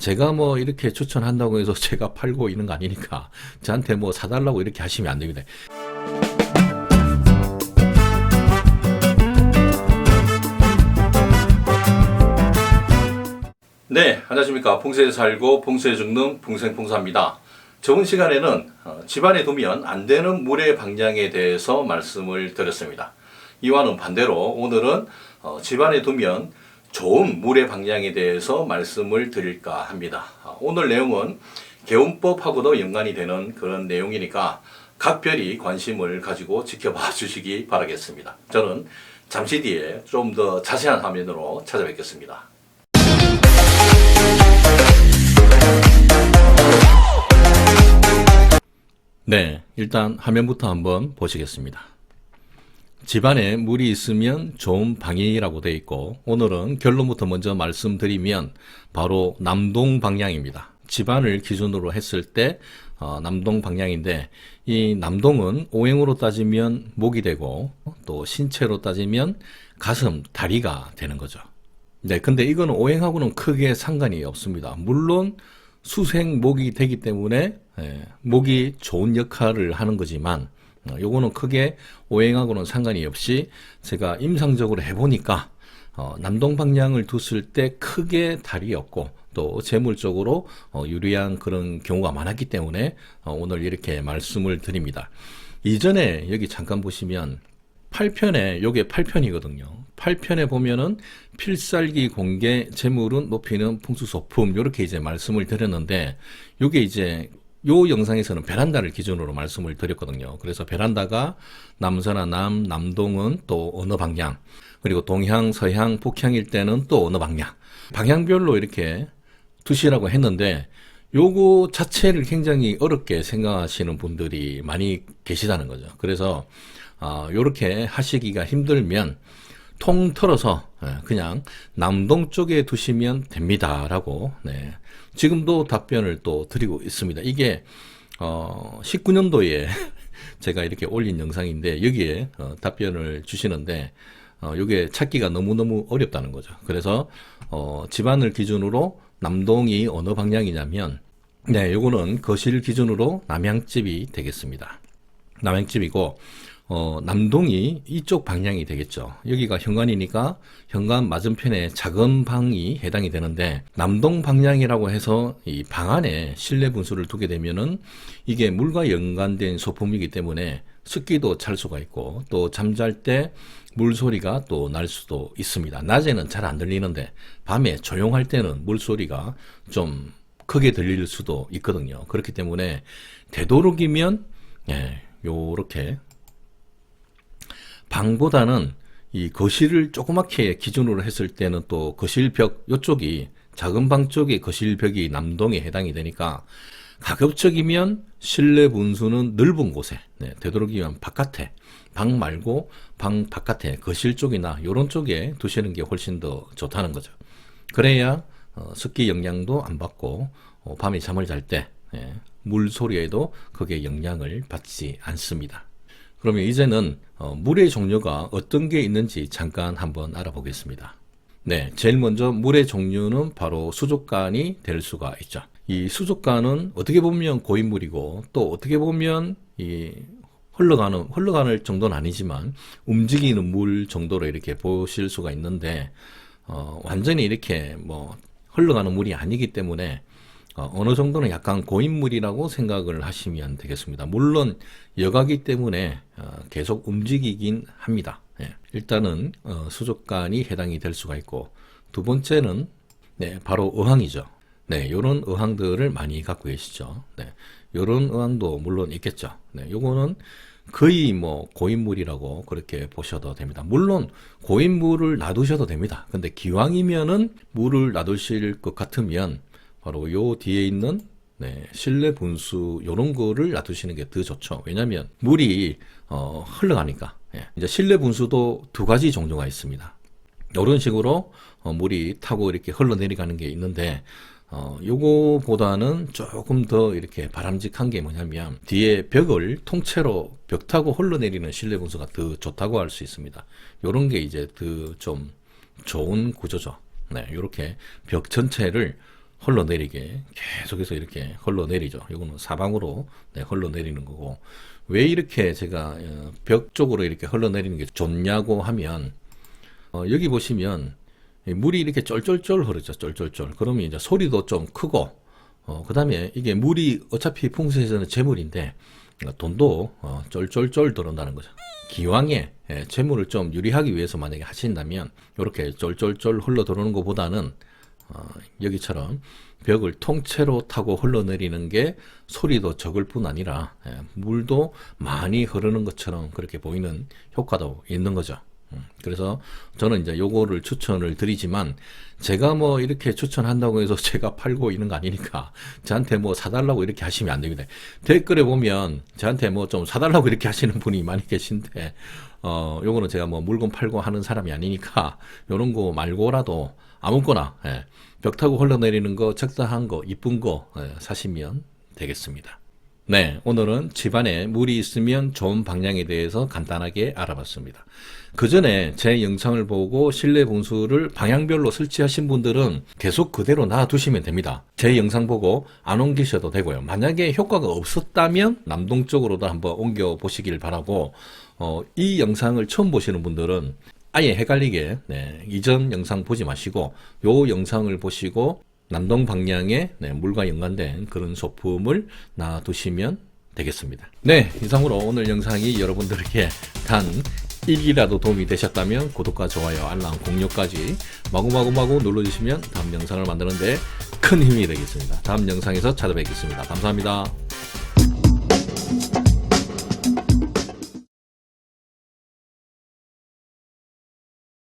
제가 뭐 이렇게 추천한다고 해서 제가 팔고 있는 거 아니니까 저한테 뭐 사달라고 이렇게 하시면 안 됩니다. 네, 안녕하십니까. 봉쇄에 살고 봉쇄에 죽는 봉생봉사입니다. 저번 시간에는 어, 집안에 두면 안 되는 물의 방향에 대해서 말씀을 드렸습니다. 이와는 반대로 오늘은 어, 집안에 두면 좋은 물의 방향에 대해서 말씀을 드릴까 합니다. 어, 오늘 내용은 개운법하고도 연관이 되는 그런 내용이니까 각별히 관심을 가지고 지켜봐 주시기 바라겠습니다. 저는 잠시 뒤에 좀 더 자세한 화면으로 찾아뵙겠습니다. 네, 일단 화면부터 한번 보시겠습니다. 집안에 물이 있으면 좋은 방향이라고 되어 있고 오늘은 결론부터 먼저 말씀드리면 바로 남동 방향입니다. 집안을 기준으로 했을 때 어, 남동 방향인데 이 남동은 오행으로 따지면 목이 되고 또 신체로 따지면 가슴, 다리가 되는 거죠. 네, 근데 이거는 오행하고는 크게 상관이 없습니다. 물론 수생목이 되기 때문에 예, 목이 좋은 역할을 하는 거지만 어, 요거는 크게 오행하고는 상관이 없이 제가 임상적으로 해보니까 어, 남동 방향을 뒀을 때 크게 달이 없고 또 재물적으로 어, 유리한 그런 경우가 많았기 때문에 어, 오늘 이렇게 말씀을 드립니다. 이전에 여기 잠깐 보시면 8편에 요게 8편이거든요. 8편에 보면은 필살기 공개 재물은 높이는 풍수 소품 요렇게 이제 말씀을 드렸는데 요게 이제 요 영상에서는 베란다를 기준으로 말씀을 드렸거든요. 그래서 베란다가 남서나 남, 남동은 또 어느 방향, 그리고 동향, 서향, 북향일 때는 또 어느 방향. 방향별로 이렇게 두시라고 했는데 요거 자체를 굉장히 어렵게 생각하시는 분들이 많이 계시다는 거죠. 그래서 어, 요렇게 하시기가 힘들면 통틀어서 예, 그냥 남동 쪽에 두시면 됩니다라고 네. 지금도 답변을 또 드리고 있습니다. 이게 어 19년도에 제가 이렇게 올린 영상인데 여기에 어, 답변을 주시는데 어 요게 찾기가 너무너무 어렵다는 거죠. 그래서 어 집안을 기준으로 남동이 어느 방향이냐면 네, 요거는 거실 기준으로 남향집이 되겠습니다. 남향집이고 어, 남동이 이쪽 방향이 되겠죠. 여기가 현관이니까 현관 맞은편에 작은 방이 해당이 되는데 남동 방향이라고 해서 이 방 안에 실내 분수를 두게 되면은 이게 물과 연관된 소품이기 때문에 습기도 찰 수가 있고 또 잠잘 때 물소리가 또 날 수도 있습니다. 낮에는 잘 안 들리는데 밤에 조용할 때는 물소리가 좀 크게 들릴 수도 있거든요. 그렇기 때문에 되도록이면 예, 요렇게 방보다는 이 거실을 조그맣게 기준으로 했을 때는 또 거실벽 요쪽이 작은 방 쪽의 거실벽이 남동에 해당이 되니까 가급적이면 실내 분수는 넓은 곳에 네, 되도록이면 바깥에 방 말고 방 바깥에 거실 쪽이나 요런 쪽에 두시는 게 훨씬 더 좋다는 거죠. 그래야 어, 습기 영향도 안 받고 어, 밤에 잠을 잘때 예, 물 소리에도 그게 영향을 받지 않습니다. 그러면 이제는 어, 물의 종류가 어떤 게 있는지 잠깐 한번 알아보겠습니다. 네, 제일 먼저 물의 종류는 바로 수족관이 될 수가 있죠. 이 수족관은 어떻게 보면 고인물이고 또 어떻게 보면 이 흘러가는 흘러가는 정도는 아니지만 움직이는 물 정도로 이렇게 보실 수가 있는데 어, 완전히 이렇게 뭐 흘러가는 물이 아니기 때문에 어, 어느 정도는 약간 고인물이라고 생각을 하시면 되겠습니다. 물론 여가기 때문에 어, 계속 움직이긴 합니다. 예. 일단은 어, 수족관이 해당이 될 수가 있고 두 번째는 네, 바로 어항이죠. 네, 요런 어항들을 많이 갖고 계시죠. 네, 요런 어항도 물론 있겠죠. 네, 요거는 거의 뭐 고인물이라고 그렇게 보셔도 됩니다. 물론 고인물을 놔두셔도 됩니다. 근데 기왕이면은 물을 놔두실 것 같으면 바로 요 뒤에 있는 네, 실내 분수 요런 거를 놔두시는 게 더 좋죠. 왜냐하면 물이 어, 흘러가니까. 예. 이제 실내 분수도 두 가지 종류가 있습니다. 이런 식으로 어, 물이 타고 이렇게 흘러내려가는 게 있는데 어, 요거보다는 조금 더 이렇게 바람직한 게 뭐냐면 뒤에 벽을 통째로 벽 타고 흘러내리는 실내 분수가 더 좋다고 할 수 있습니다. 요런 게 이제 더 좀 좋은 구조죠. 네, 요렇게 벽 전체를 흘러내리게 계속해서 이렇게 흘러내리죠. 이거는 사방으로 네, 흘러내리는 거고 왜 이렇게 제가 어, 벽 쪽으로 이렇게 흘러내리는 게 좋냐고 하면 어, 여기 보시면 이 물이 이렇게 쫄쫄쫄 흐르죠. 쫄쫄쫄. 그러면 이제 소리도 좀 크고 어, 그 다음에 이게 물이 어차피 풍수에서는 재물인데 어, 돈도 어, 쫄쫄쫄 들어온다는 거죠. 기왕에 예, 재물을 좀 유리하기 위해서 만약에 하신다면 이렇게 쫄쫄쫄 흘러 들어오는 것보다는 어, 여기처럼 벽을 통째로 타고 흘러내리는 게 소리도 적을 뿐 아니라 예, 물도 많이 흐르는 것처럼 그렇게 보이는 효과도 있는 거죠. 음, 그래서 저는 이제 요거를 추천을 드리지만 제가 뭐 이렇게 추천한다고 해서 제가 팔고 있는 거 아니니까 저한테 뭐 사달라고 이렇게 하시면 안 됩니다. 댓글에 보면 저한테 뭐 좀 사달라고 이렇게 하시는 분이 많이 계신데 어 요거는 제가 뭐 물건 팔고 하는 사람이 아니니까 요런 거 말고라도 아무거나 예, 벽 타고 흘러내리는 거 적당한 거 이쁜 거 예, 사시면 되겠습니다. 네, 오늘은 집안에 물이 있으면 좋은 방향에 대해서 간단하게 알아봤습니다. 그 전에 제 영상을 보고 실내 분수를 방향별로 설치하신 분들은 계속 그대로 놔두시면 됩니다. 제 영상 보고 안 옮기셔도 되고요. 만약에 효과가 없었다면 남동 쪽으로도 한번 옮겨 보시길 바라고, 어, 이 영상을 처음 보시는 분들은 아예 헷갈리게, 네, 이전 영상 보지 마시고, 요 영상을 보시고, 남동 방향에 네, 물과 연관된 그런 소품을 놔두시면 되겠습니다. 네, 이상으로 오늘 영상이 여러분들에게 단 1이라도 도움이 되셨다면 구독과 좋아요, 알람, 공유까지 마구마구마구 눌러주시면 다음 영상을 만드는데 큰 힘이 되겠습니다. 다음 영상에서 찾아뵙겠습니다. 감사합니다.